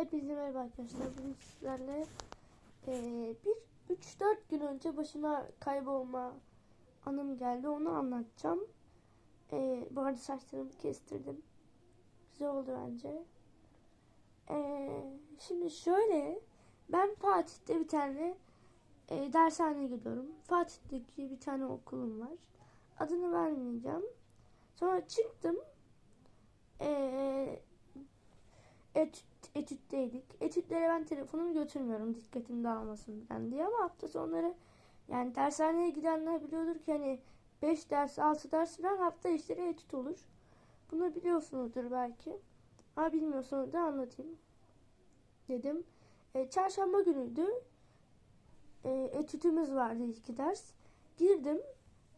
Hepinize merhaba arkadaşlar. Bugün sizlerle eee, bir 3-4 gün önce başıma kaybolma anım geldi. Onu anlatacağım. Eee bu arada saçlarımı kestirdim. Güzel oldu bence. Eee, şimdi şöyle ben Fatih'te bir tane eee dershaneye gidiyorum. Fatih'teki bir tane okulum var. Adını vermeyeceğim. Sonra çıktım. Eee etüt, etütteydik. Etütlere ben telefonumu götürmüyorum dikkatim dağılmasın falan diye ama hafta sonları yani dershaneye gidenler biliyordur ki hani 5 ders 6 ders falan hafta işleri etüt olur. Bunu biliyorsunuzdur belki. Ama bilmiyorsanız da anlatayım dedim. E, çarşamba günüydü. E, etütümüz vardı iki ders. Girdim.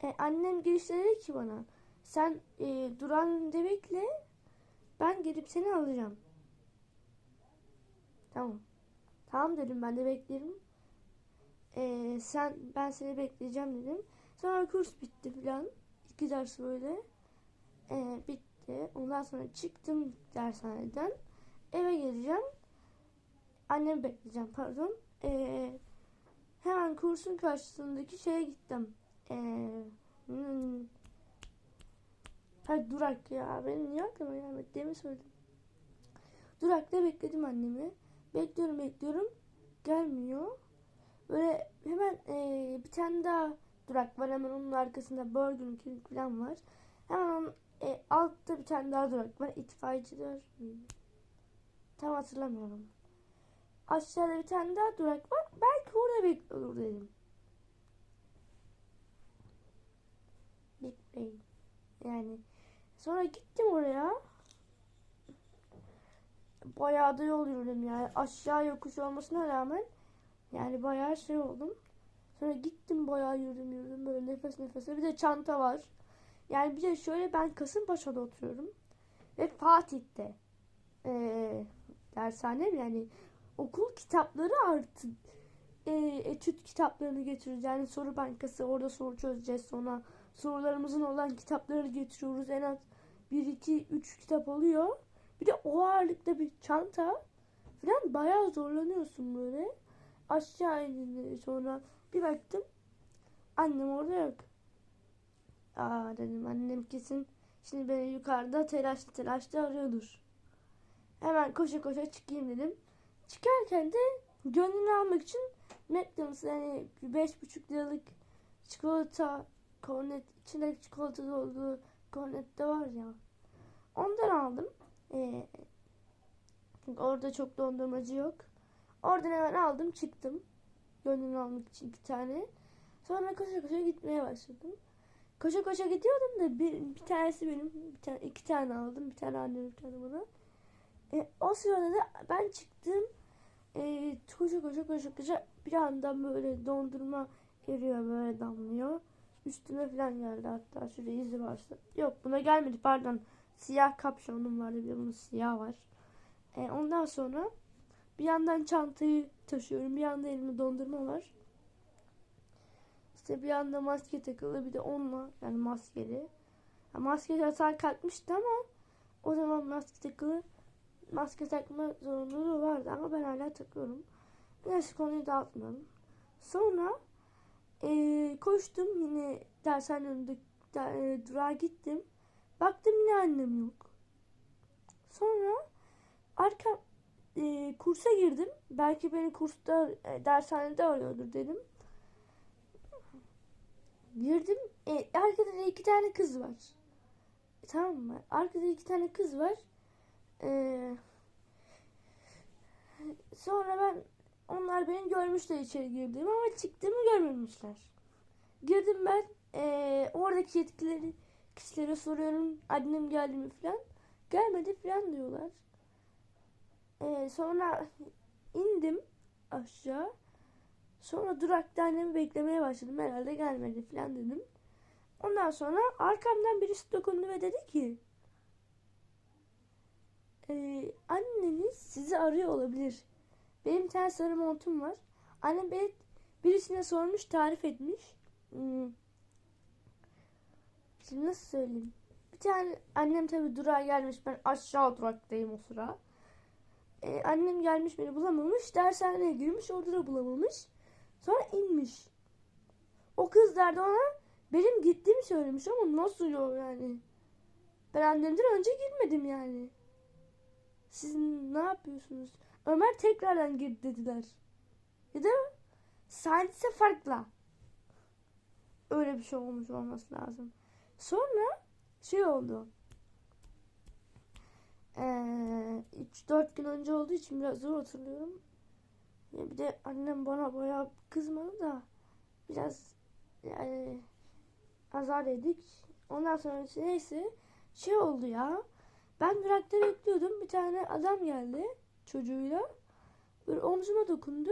E, annem girişte dedi ki bana sen e, Duran bekle ben gelip seni alacağım. Tamam. Tamam dedim ben de beklerim. Ee, sen ben seni bekleyeceğim dedim. Sonra kurs bitti filan. İki ders böyle. Ee, bitti. Ondan sonra çıktım dershaneden. Eve geleceğim. Annemi bekleyeceğim pardon. Ee, hemen kursun karşısındaki şeye gittim. Ee, hmm. Hayır durak ya. Benim niye aklıma gelmedi? Demin söyledim. Durakta bekledim annemi. Bekliyorum bekliyorum. Gelmiyor. Böyle hemen e, bir tane daha durak var. Hemen onun arkasında Burger King falan var. Hemen onun e, altta bir tane daha durak var. İtfaiyeciler? Tam hatırlamıyorum. Aşağıda bir tane daha durak var. Belki orada bekliyor dedim. Big Brain. Yani sonra gittim oraya bayağı da yol yürüdüm yani aşağı yokuş olmasına rağmen yani bayağı şey oldum. Sonra gittim bayağı yürüdüm yürüdüm böyle nefes nefese bir de çanta var. Yani bir de şöyle ben Kasımpaşa'da oturuyorum ve Fatih'te ee, dershanem yani okul kitapları artı e, etüt kitaplarını getireceğiz. Yani soru bankası orada soru çözeceğiz sonra sorularımızın olan kitapları getiriyoruz. En az 1 2 3 kitap oluyor. Bir de o ağırlıkta bir çanta falan bayağı zorlanıyorsun böyle. Aşağı indiğinde sonra bir baktım annem orada yok. Aa dedim annem kesin şimdi beni yukarıda telaşlı telaşlı arıyordur. Hemen koşa koşa çıkayım dedim. Çıkarken de gönlünü almak için McDonald's yani 5,5 liralık çikolata kornet içinde çikolata olduğu kornet de var ya. Ondan aldım. Ee, çünkü orada çok dondurmacı yok. Oradan hemen aldım çıktım. Gönlünü almak için iki tane. Sonra koşa koşa gitmeye başladım. Koşa koşa gidiyordum da bir, bir tanesi benim. Bir tane, iki tane aldım. Bir tane annem bir tane bana. Ee, o sırada da ben çıktım. Ee, koşa koşa koşa koşa bir yandan böyle dondurma eriyor böyle damlıyor. Üstüme falan geldi hatta şurada izi varsa. Yok buna gelmedi pardon. Siyah kapşonum vardı bir de siyah var. E, ondan sonra bir yandan çantayı taşıyorum. Bir yanda elimde dondurma var. İşte bir yanda maske takılı bir de onunla yani maskeli. Ya maske zaten kalkmıştı ama o zaman maske takılı maske takma zorunluluğu vardı ama ben hala takıyorum. Neyse konuyu dağıtmayalım. Sonra e, koştum yine dershane önünde e, durağa gittim. Baktım yine annem yok. Sonra arka e, kursa girdim. Belki beni kursta e, dershanede arıyordur dedim. Girdim. E, arkada da iki tane kız var. E, tamam mı? Arkada iki tane kız var. E, sonra ben onlar beni görmüşler içeri girdiğimi ama çıktığımı görmemişler. Girdim ben. E, oradaki yetkileri kişilere soruyorum annem geldi mi falan. Gelmedi falan diyorlar. Ee, sonra indim aşağı. Sonra durakta annemi beklemeye başladım. Herhalde gelmedi falan dedim. Ondan sonra arkamdan birisi dokundu ve dedi ki ee, anneniz sizi arıyor olabilir. Benim bir tane sarı montum var. Annem beni birisine sormuş tarif etmiş. Hmm. Şimdi nasıl söyleyeyim? Bir tane annem tabi durağa gelmiş. Ben aşağı duraktayım o sıra. e, annem gelmiş beni bulamamış. Dershaneye girmiş orada da bulamamış. Sonra inmiş. O kızlar da ona benim gittiğimi söylemiş ama nasıl yok yani. Ben annemden önce girmedim yani. Siz ne yapıyorsunuz? Ömer tekrardan girdi dediler. Ya da sadece farkla. Öyle bir şey olmuş olması lazım. Sonra şey oldu. Ee, 3-4 gün önce olduğu için biraz zor hatırlıyorum. Ya bir de annem bana bayağı kızmadı da biraz yani azar yedik. Ondan sonra neyse şey oldu ya. Ben durakta bekliyordum. Bir tane adam geldi çocuğuyla. Böyle omzuma dokundu.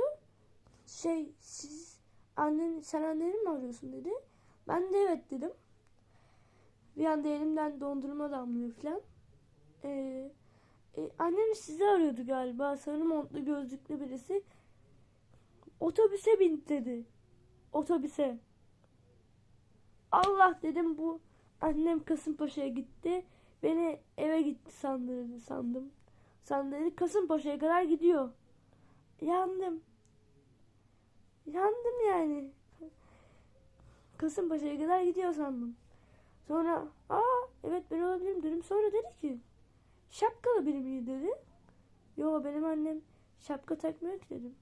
Şey siz annen sen anneni mi arıyorsun dedi. Ben de evet dedim. Bir anda elimden dondurma damlıyor falan. Ee, e, annem sizi arıyordu galiba. Sarı montlu gözlüklü birisi. Otobüse bin dedi. Otobüse. Allah dedim bu. Annem Kasımpaşa'ya gitti. Beni eve gitti sandı, sandım. Sandı Kasımpaşa'ya kadar gidiyor. Yandım. Yandım yani. Kasımpaşa'ya kadar gidiyor sandım. Sonra aa evet ben olabilirim dedim. Sonra dedi ki şapkalı biri miydi dedi. Yo benim annem şapka takmıyor ki dedim.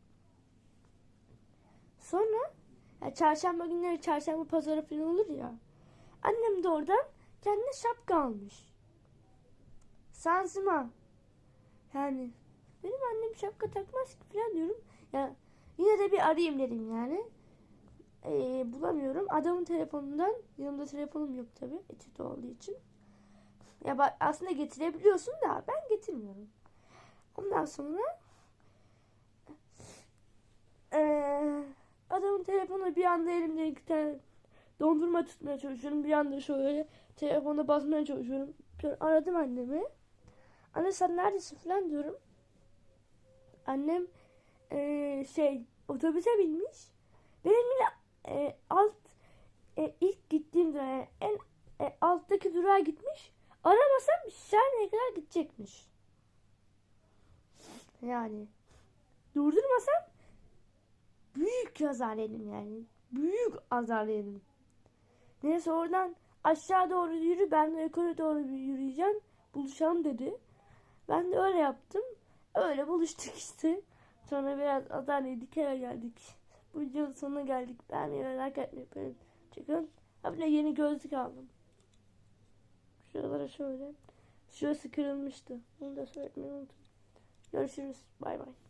Sonra ya çarşamba günleri çarşamba pazarı falan olur ya. Annem de oradan kendine şapka almış. Sansıma. Yani benim annem şapka takmaz ki falan diyorum. Ya yine de bir arayayım dedim yani. Ee, bulamıyorum. Adamın telefonundan yanımda telefonum yok tabi etüt olduğu için. Ya bak aslında getirebiliyorsun da ben getirmiyorum. Ondan sonra ee, adamın telefonu bir anda elimde iki tane dondurma tutmaya çalışıyorum. Bir anda şöyle telefona basmaya çalışıyorum. Aradım annemi. Anne sen neredesin falan diyorum. Annem ee, şey otobüse binmiş. Benim yine e, alt e, ilk gittiğim durağa en e, alttaki durağa gitmiş. Aramasam Şahane'ye kadar gidecekmiş. Yani durdurmasam büyük azar yedim yani. Büyük azar yedim. Neyse oradan aşağı doğru yürü ben de yukarı doğru yürüyeceğim. Buluşalım dedi. Ben de öyle yaptım. Öyle buluştuk işte. Sonra biraz azar yedik eve geldik. Bu videonun sonuna geldik. Ben merak etmeyin. Çıkın. Ha bir de yeni gözlük aldım. Şuralara şöyle. Şurası kırılmıştı. Onu da söylemeyi unuttum. Görüşürüz. Bay bay.